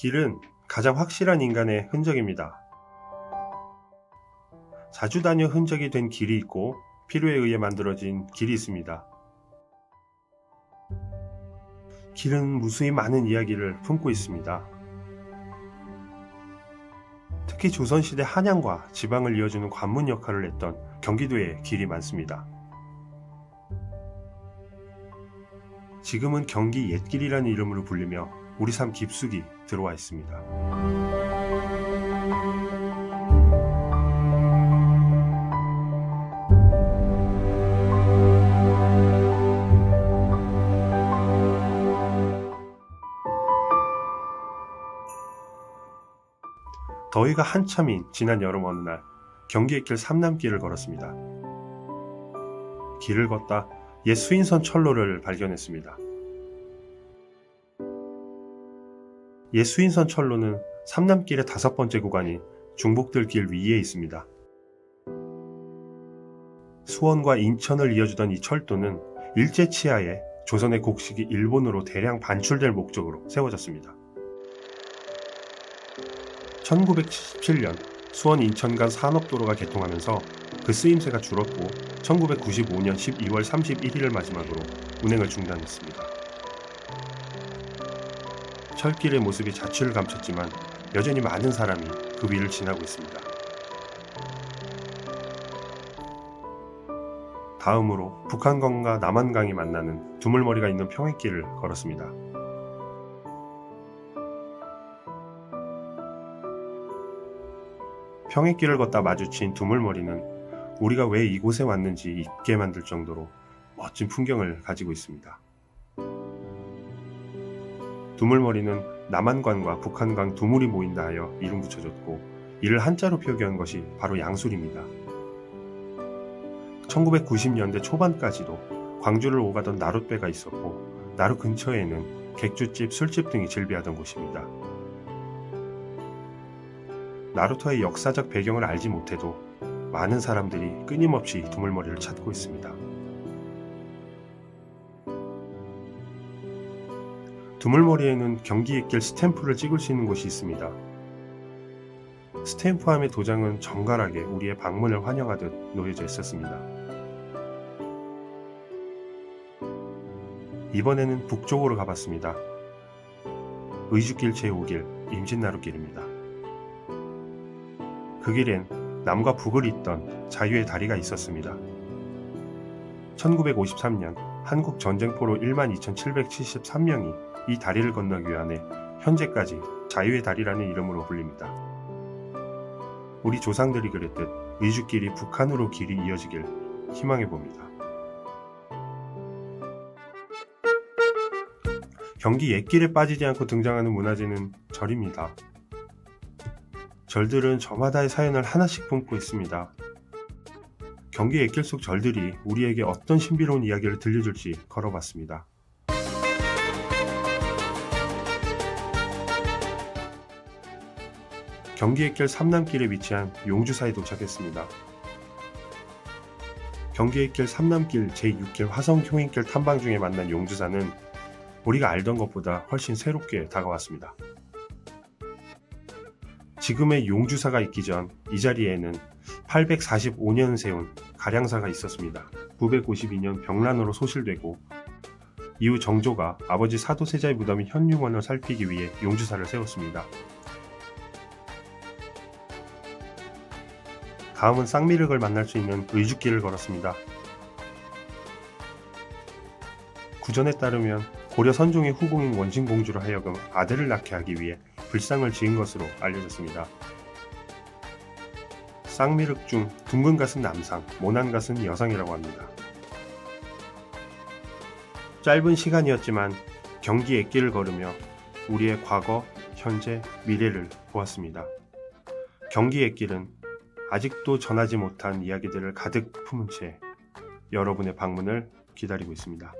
길은 가장 확실한 인간의 흔적입니다. 자주 다녀 흔적이 된 길이 있고 필요에 의해 만들어진 길이 있습니다. 길은 무수히 많은 이야기를 품고 있습니다. 특히 조선시대 한양과 지방을 이어주는 관문 역할을 했던 경기도에 길이 많습니다. 지금은 경기 옛길이라는 이름으로 불리며 우리 삶 깊숙이 들어와 있습니다. 더위가 한참인 지난 여름 어느 날 경기의 길 삼남길을 걸었습니다. 길을 걷다 옛 수인선 철로를 발견했습니다. 옛 수인선 철로는 삼남길의 다섯 번째 구간인 중복들길 위에 있습니다. 수원과 인천을 이어주던 이 철도는 일제 치하에 조선의 곡식이 일본으로 대량 반출될 목적으로 세워졌습니다. 1977년 수원 인천 간 산업도로가 개통하면서 그 쓰임새가 줄었고 1995년 12월 31일을 마지막으로 운행을 중단했습니다. 철길의 모습이 자취를 감췄지만 여전히 많은 사람이 그 위를 지나고 있습니다. 다음으로 북한강과 남한강이 만나는 두물머리가 있는 평행길을 걸었습니다. 평행길을 걷다 마주친 두물머리는 우리가 왜 이곳에 왔는지 잊게 만들 정도로 멋진 풍경을 가지고 있습니다. 두물머리는 남한강과 북한강 두물이 모인다 하여 이름 붙여졌고 이를 한자로 표기한 것이 바로 양술입니다. 1990년대 초반까지도 광주를 오가던 나룻배가 있었고 나루 근처에는 객주집, 술집 등이 즐비하던 곳입니다. 나루토의 역사적 배경을 알지 못해도 많은 사람들이 끊임없이 두물머리를 찾고 있습니다. 두물머리에는 경기의길 스탬프를 찍을 수 있는 곳이 있습니다. 스탬프함의 도장은 정갈하게 우리의 방문을 환영하듯 놓여져 있었습니다. 이번에는 북쪽으로 가봤습니다. 의주길 제5길 임진나루길입니다. 그 길엔 남과 북을 잇던 자유의 다리가 있었습니다. 1953년 한국 전쟁포로 12,773명이 이 다리를 건너기 위해 현재까지 자유의 다리라는 이름으로 불립니다. 우리 조상들이 그랬듯 의주길이 북한으로 길이 이어지길 희망해 봅니다. 경기 옛길에 빠지지 않고 등장하는 문화재는 절입니다. 절들은 저마다의 사연을 하나씩 품고 있습니다. 경기 옛길 속 절들이 우리에게 어떤 신비로운 이야기를 들려줄지 걸어봤습니다. 경기 옛길 삼남길에 위치한 용주사에 도착했습니다. 경기 옛길 삼남길 제6길 화성 효인길 탐방 중에 만난 용주사는 우리가 알던 것보다 훨씬 새롭게 다가왔습니다. 지금의 용주사가 있기 전 이 자리에는 845년 세운 가량사가 있었습니다. 952년 병란으로 소실되고 이후 정조가 아버지 사도세자의 무덤인 현융원을 살피기 위해 용주사를 세웠습니다. 다음은 쌍미륵을 만날 수 있는 의주길을 걸었습니다. 구전에 따르면 고려 선종의 후궁인 원신공주로 하여금 아들을 낳게 하기 위해 불상을 지은 것으로 알려졌습니다. 쌍미륵 중 둥근 것은 남상, 모난 것은 여성이라고 합니다. 짧은 시간이었지만 경기 옛길을 걸으며 우리의 과거, 현재, 미래를 보았습니다. 경기 옛길은 아직도 전하지 못한 이야기들을 가득 품은 채 여러분의 방문을 기다리고 있습니다.